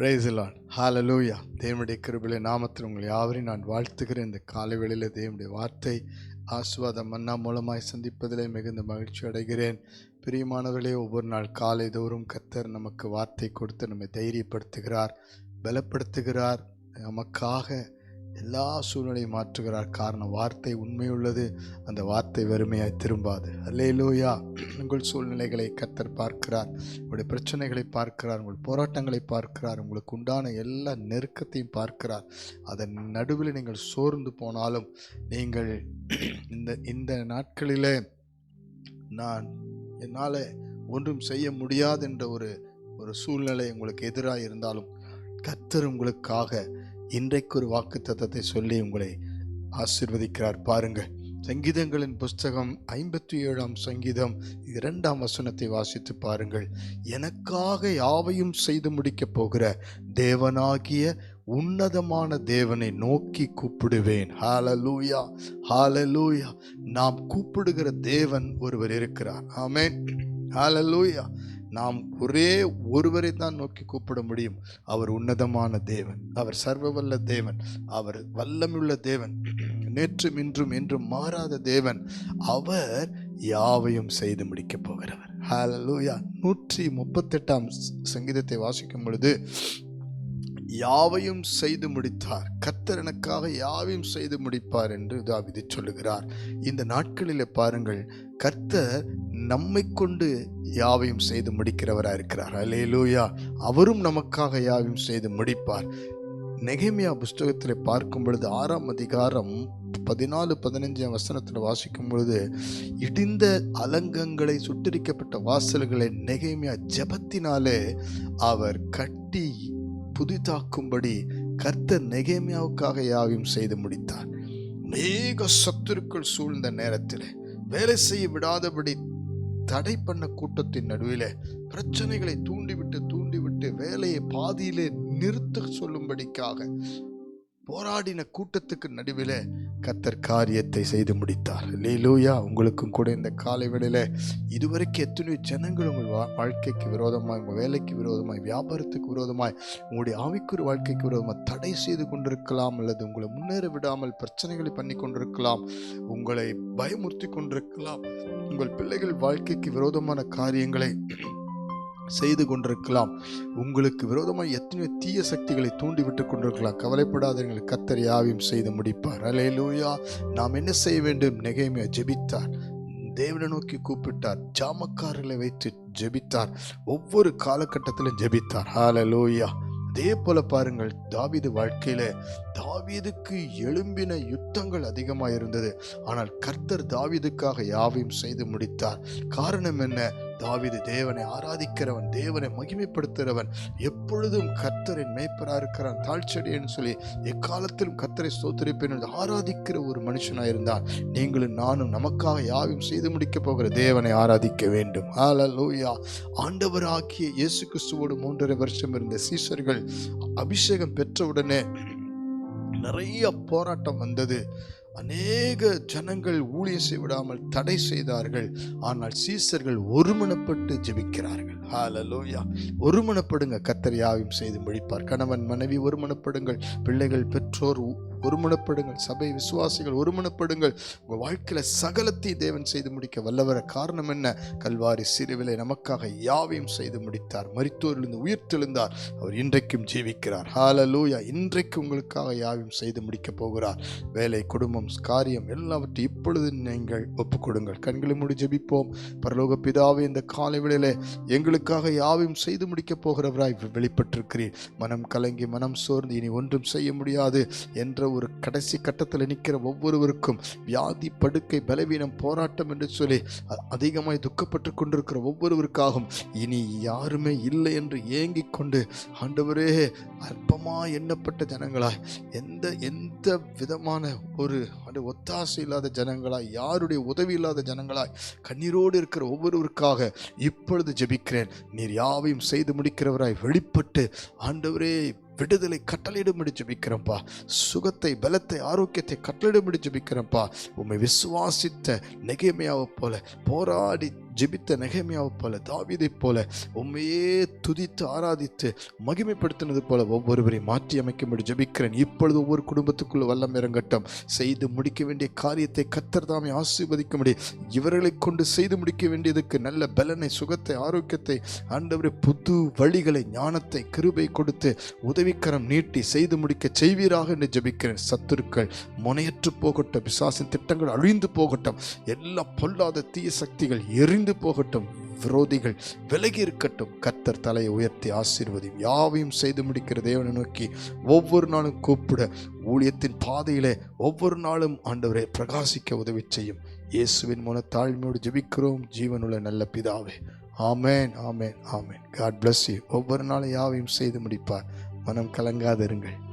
பிரேசிலான் ஹாலலூயா தேவனுடைய கிருபிலை நாமத்தில் உங்களை யாவரையும் நான் வாழ்த்துகிறேன். இந்த காலை வேளையில் தேவனுடைய வார்த்தை ஆசுவாதம் மன்னா மூலமாய் சந்திப்பதிலே மிகுந்த மகிழ்ச்சி அடைகிறேன். பிரியமானவர்களே ஒவ்வொரு நாள் காலை தோறும் கத்தர் நமக்கு வார்த்தை கொடுத்து நம்மை தைரியப்படுத்துகிறார் பலப்படுத்துகிறார். நமக்காக எல்லா சூழ்நிலையும் மாற்றுகிறார். காரணம் வார்த்தை உண்மையுள்ளது. அந்த வார்த்தை வெறுமையாய் திரும்பாது. அல்லேலூயா. உங்கள் சூழ்நிலைகளை கத்தர் பார்க்கிறார். உங்களுடைய பிரச்சனைகளை பார்க்கிறார். உங்கள் போராட்டங்களை பார்க்கிறார். உங்களுக்கு உண்டான எல்லா நெருக்கத்தையும் பார்க்கிறார். அதன் நடுவில் நீங்கள் சோர்ந்து போனாலும் நீங்கள் இந்த இந்த நாட்களிலே நான் என்னால் ஒன்றும் செய்ய முடியாது என்ற ஒரு ஒரு சூழ்நிலை உங்களுக்கு எதிராக இருந்தாலும் கத்தர் உங்களுக்காக இன்றைக்கு ஒரு வாக்கு தத்தத்தை சொல்லி உங்களை ஆசிர்வதிக்கிறார். பாருங்கள் சங்கீதங்களின் புஸ்தகம் ஐம்பத்தி ஏழாம் சங்கீதம் இரண்டாம் வசனத்தை வாசித்து பாருங்கள். எனக்காக யாவையும் செய்து முடிக்கப் போகிற தேவனாகிய உன்னதமான தேவனை நோக்கி கூப்பிடுவேன். ஹாலலூயா ஹாலலூயா நாம் கூப்பிடுகிற தேவன் ஒருவர் இருக்கிறார். ஆமென் ஹாலலூயா நாம் ஒரே ஒருவரை தான் நோக்கி கூப்பிட முடியும். அவர் உன்னதமான தேவன். அவர் சர்வவல்ல தேவன். அவர் வல்லமுள்ள தேவன். நேற்றும் இன்றும் என்றும் மாறாத தேவன். அவர் யாவையும் செய்து முடிக்கப் போகிறவர். ஹalleluya நூற்றி முப்பத்தெட்டாம் சங்கீதத்தை வாசிக்கும் பொழுது யாவையும் செய்து முடித்தார். கர்த்தர் எனக்காக யாவையும் செய்து முடிப்பார் என்று தாவிதி சொல்லுகிறார். இந்த நாட்களில் பாருங்கள் கர்த்தர் நம்மை கொண்டு யாவையும் செய்து முடிக்கிறவராக இருக்கிறார். அலேலூயா அவரும் நமக்காக யாவையும் செய்து முடிப்பார். நெகைமியா புஸ்தகத்தில் பார்க்கும் பொழுது ஆறாம் அதிகாரம் பதினாலு பதினஞ்சாம் வசனத்தில் வாசிக்கும் பொழுது இடிந்த அலங்கங்களை சுட்டரிக்கப்பட்ட வாசல்களை நெகைமியா ஜெபத்தினாலே அவர் கட்டி புதிதாக்கும்படி கர்த்தர் நெகேமியாவுக்காக யாவையும் செய்து முடித்தார். அநேக சத்துருக்கள் சூழ்ந்த நேரத்தில் வேலை செய்ய விடாதபடி தடை பண்ண கூட்டத்தின் நடுவில் பிரச்சனைகளை தூண்டிவிட்டு தூண்டிவிட்டு வேலையை பாதியிலே நிறுத்த சொல்லும்படிக்காக போராடின கூட்டத்துக்கு நடுவிலே கத்தர் காரியத்தை செய்து முடித்தார். லீலூயா உங்களுக்கும் கூட இந்த காலை வேளையில் இதுவரைக்கும் எத்தனையோ ஜனங்கள் உங்கள் வா வாழ்க்கைக்கு விரோதமாய் உங்கள் வேலைக்கு விரோதமாய் வியாபாரத்துக்கு விரோதமாய் உங்களுடைய ஆவிக்குரிய வாழ்க்கைக்கு விரோதமாக தடை செய்து கொண்டிருக்கலாம் அல்லது உங்களை முன்னேற விடாமல் பிரச்சனைகளை பண்ணி கொண்டிருக்கலாம் உங்களை பயமுறுத்தி கொண்டிருக்கலாம். உங்கள் பிள்ளைகள் வாழ்க்கைக்கு விரோதமான காரியங்களை செய்து கொண்டிருக்கலாம். உங்களுக்கு விரோதமாக எத்தனையோ தீய சக்திகளை தூண்டிவிட்டு கொண்டிருக்கலாம். கவலைப்படாதீர்கள் கத்தர் யாவையும் செய்து முடிப்பார். அலே லூயா நாம் என்ன செய்ய வேண்டும்? நெகைமையா ஜெபித்தார். தேவனை நோக்கி கூப்பிட்டார். ஜாமக்காரர்களை வைத்து ஜெபித்தார். ஒவ்வொரு காலகட்டத்திலும் ஜெபித்தார். ஹalleluya. அதே போல பாருங்கள் தாவீது வாழ்க்கையில தாவீதுக்கு எழும்பின யுத்தங்கள் அதிகமாக இருந்தது ஆனால் கர்த்தர் தாவீதுக்காக யாவையும் செய்து முடித்தார். காரணம் என்ன? தாவிது தேவனை ஆராதிக்கிறவன் தேவனை மகிமைப்படுத்துகிறவன் எப்பொழுதும் கர்த்தரின் மேய்ப்பராக இருக்கிறான் தாழ்ச்சடியன்னு சொல்லி எக்காலத்திலும் கர்த்தரை ஸ்தோத்திரிப்பேன் என்று ஆராதிக்கிற ஒரு மனுஷனாக இருந்தான். நீங்களும் நானும் நமக்காக யாவையும் செய்து முடிக்கப் போகிற தேவனை ஆராதிக்க வேண்டும். ஹalleluya ஆண்டவராகிய இயேசு கிறிஸ்துவோடு மூன்றரை வருஷம் இருந்த சீஷர்கள் அபிஷேகம் பெற்றவுடனே நிறைய போராட்டம் வந்தது. அநேக ஜனங்கள் ஊழியம் செய்விடாமல் தடை செய்தார்கள். ஆனால் சீசர்கள் ஒருமனப்பட்டு ஜெபிக்கிறார்கள். ஹாலலோயா ஒருமனப்படுங்க. கத்தர் யாவையும் செய்து முடிப்பார். கணவன் மனைவி ஒருமனப்படுங்கள். பிள்ளைகள் பெற்றோர் ஒருமனப்படுங்கள். சபை விசுவாசிகள் ஒருமனப்படுங்கள். உங்கள் வாழ்க்கையில் சகலத்தை தேவன் செய்து முடிக்க வல்லவர காரணம் என்ன? கல்வாரி சிறுவிலை நமக்காக யாவையும் செய்து முடித்தார். மரித்தோரிலிருந்து உயிர்த்தெழுந்தார் அவர் இன்றைக்கும் ஜீவிக்கிறார். ஹாலலூயா இன்றைக்கு உங்களுக்காக யாவையும் செய்து முடிக்க போகிறார். வேலை குடும்பம் காரியம் எல்லாவற்றையும் இப்பொழுது நீங்கள் ஒப்புக்கொடுங்கள். கண்களை மூடி ஜெபிப்போம். பரலோக பிதாவே இந்த காலை வேளையிலே எங்களுக்காக யாவையும் செய்து முடிக்கப் போகிறவராய் வெளிப்பட்டிருக்கிறீர். மனம் கலங்கி மனம் சோர்ந்து இனி ஒன்றும் செய்ய முடியாது. என்ற ஒரு கடைசி கட்டத்தில் நிற்கிற ஒவ்வொருவருக்கும் வியாதி படுக்கை பலவீனம் போராட்டம் என்று சொல்லி அதிகமாய் துக்கப்பட்டு கொண்டிருக்கிற ஒவ்வொருவருக்காகவும் இனி யாருமே இல்லை என்று ஏங்கிக் கொண்டு ஆண்டவரே அற்பமா எண்ணப்பட்ட ஜனங்களாய் எந்த எந்த விதமான ஒரு ஆண்டு ஒத்தாசை இல்லாத ஜனங்களாய் யாருடைய உதவி இல்லாத ஜனங்களாய் கண்ணீரோடு இருக்கிற ஒவ்வொருவருக்காக இப்பொழுது ஜெபிக்கிறேன். நீர் யாவையும் செய்து முடிக்கிறவராய் வெளிப்பட்டு ஆண்டவரே விடுதலை கட்டளையிடும்படி ஜெபிக்கிறேன்ப்பா சுகத்தை பலத்தை ஆரோக்கியத்தை கட்டளையிடும்படி ஜெபிக்கிறேன்ப்பா உம்மை விசுவாசித்த நெகேமியாவை போல போராடி ஜெபித்த நெகமியாவை போல தாவீதைப் போல உண்மையே துதித்து ஆராதித்து மகிமைப்படுத்தினது போல ஒவ்வொருவரையும் மாற்றி அமைக்கும்படி ஜெபிக்கிறேன். இப்பொழுது ஒவ்வொரு குடும்பத்துக்குள்ள வல்லம் இறங்கட்டும். செய்து முடிக்க வேண்டிய காரியத்தை கத்தர் தாமே ஆசீர்வதிக்கும்படி இவர்களை கொண்டு செய்து முடிக்க வேண்டியதுக்கு நல்ல பலனை சுகத்தை ஆரோக்கியத்தை ஆண்டவரை புது வழிகளை ஞானத்தை கிருபை கொடுத்து உதவிக்கரம் நீட்டி செய்து முடிக்க செய்வீராக என்று ஜெபிக்கிறேன். சத்துருக்கள் முனையற்று போகட்டும். பிசாசின் திட்டங்கள் அழிந்து போகட்டும். எல்லா பொல்லாத தீய சக்திகள் எரிந்து போகட்டும். விரோதிகள் விலகி இருக்கட்டும். கத்தர் தலையை உயர்த்தி ஆசீர்வதியும். யாவையும் செய்து முடிக்கிற தேவனை நோக்கி ஒவ்வொரு நாளும் கூப்பிட ஊழியத்தின் பாதையிலே ஒவ்வொரு நாளும் ஆண்டவரை பிரகாசிக்க உதவி செய்யும். இயேசுவின் மூல தாழ்மையோடு ஜெபிக்கிறோம். ஜீவனுள்ள நல்ல பிதாவே. ஆமேன் ஆமேன் ஆமேன். காட் பிளஸ் யூ ஒவ்வொரு நாளும் யாவையும் செய்து முடிப்பார். மனம் கலங்காதிருங்கள்.